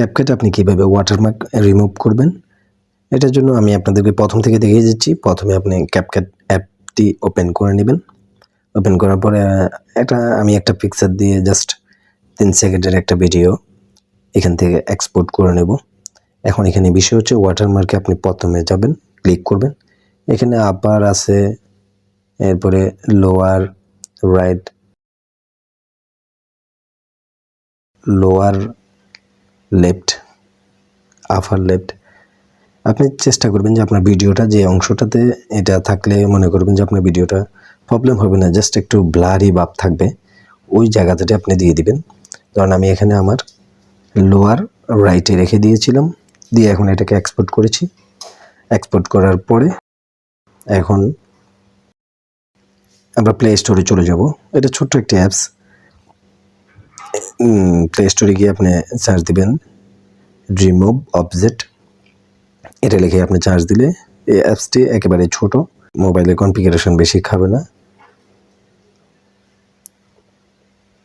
CapCut আপনি কীভাবে watermark remove করবেন? এটার জন্য আমি আপনাদেরকে প্রথম থেকে দেখিয়ে যাচ্ছি প্রথমে আপনি ক্যাপকাট অ্যাপটি ওপেন করে নেবেন। ওপেন করার পরে একটা, আমি একটা পিকচার দিয়ে জাস্ট তিন সেকেন্ডের একটা ভিডিও এখান থেকে এক্সপোর্ট করে নেব। এখন এখানে বিষয় হচ্ছে ওয়াটারমার্কে আপনি প্রথমে যাবেন ক্লিক করবেন। এখানে আপার আছে, এরপরে lower right lower left upper left আপনি চেষ্টা করবেন যে আপনার ভিডিওটা যে অংশটাতে এটা থাকলে মনে করবেন যে আপনার ভিডিওটা প্রবলেম হবে না জাস্ট একটু ব্লারি ভাব থাকবে, ওই জায়গাটাতে আপনি দিয়ে দিবেন। কারণ আমি এখানে আমার লোয়ার রাইটে রেখে দিয়েছিলাম, দিয়ে এখন এটাকে এক্সপোর্ট করেছি। এক্সপোর্ট করার পরে এখন আমরা প্লে স্টোরে চলে যাব। এটা ছোট্ট একটি অ্যাপস প্লে স্টোরে গিয়ে আপনি সার্চ দিবেন রিমুভ অবজেক্ট এটা লিখে আপনি চার্জ দিলে এই অ্যাপসটি একেবারে ছোট মোবাইলের কনফিগারেশন বেশি খাবে না।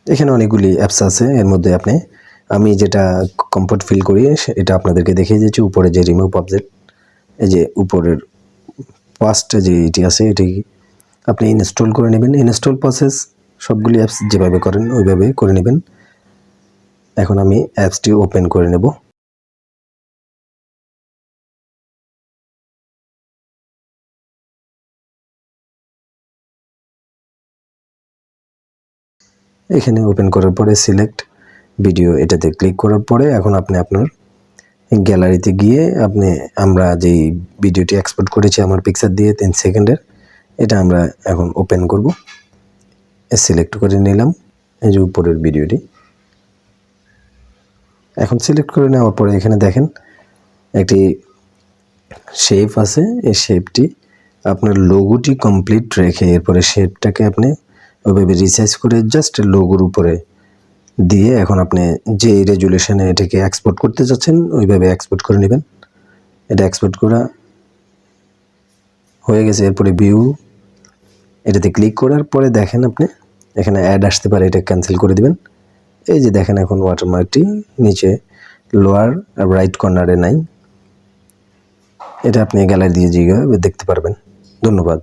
এখানে অনেকগুলি অ্যাপস আছে, এর মধ্যে আপনি, আমি যেটা কমফোর্ট ফিল করি এটা আপনাদেরকে দেখিয়ে দিচ্ছি, উপরে যে রিমুভ অবজেক্ট এই যে উপরের ফার্স্টে যে এটি আছে, এটি আপনি ইনস্টল করে নেবেন। ইনস্টল প্রসেস সবগুলি অ্যাপস যেভাবে করেন ওইভাবে করে নেবেন। এখন আমি অ্যাপসটি ওপেন করে নেব। এখানে ওপেন করার পরে সিলেক্ট ভিডিও এটাতে ক্লিক করার পরে এখন আপনি আপনার গ্যালারিতে গিয়ে আপনি, আমরা যেই ভিডিওটি এক্সপোর্ট করেছি আমার পিকচার দিয়ে তিন সেকেন্ডের, এটা আমরা এখন ওপেন করব। সিলেক্ট করে নিলাম, এই যে উপরের ভিডিওটি। এখন সিলেক্ট করে নেওয়ার পরে এখানে দেখেন একটি শেপ আছে, এই শেপটি আপনার লোগোটি কমপ্লিট রেখে এরপরে শেপটাকে আপনি ওইভাবে রিসাইজ করে জাস্ট লোগোর উপরে দিয়ে এখন আপনি যে রেজুলেশনে এটাকে এক্সপোর্ট করতে চাচ্ছেন ওইভাবে এক্সপোর্ট করে নেবেন। এটা এক্সপোর্ট করা হয়ে গেছে, এরপরে ভিউ এটাতে ক্লিক করার পরে দেখেন আপনি এখানে অ্যাড আসতে পারে, এটা ক্যান্সেল করে দিবেন। এই যে দেখেন এখন ওয়াটারমার্কটি নিচে লোয়ার আর রাইট কর্নারে নাই। এটা আপনি গ্যালারি দিয়ে যেভাবে দেখতে পারবেন। ধন্যবাদ।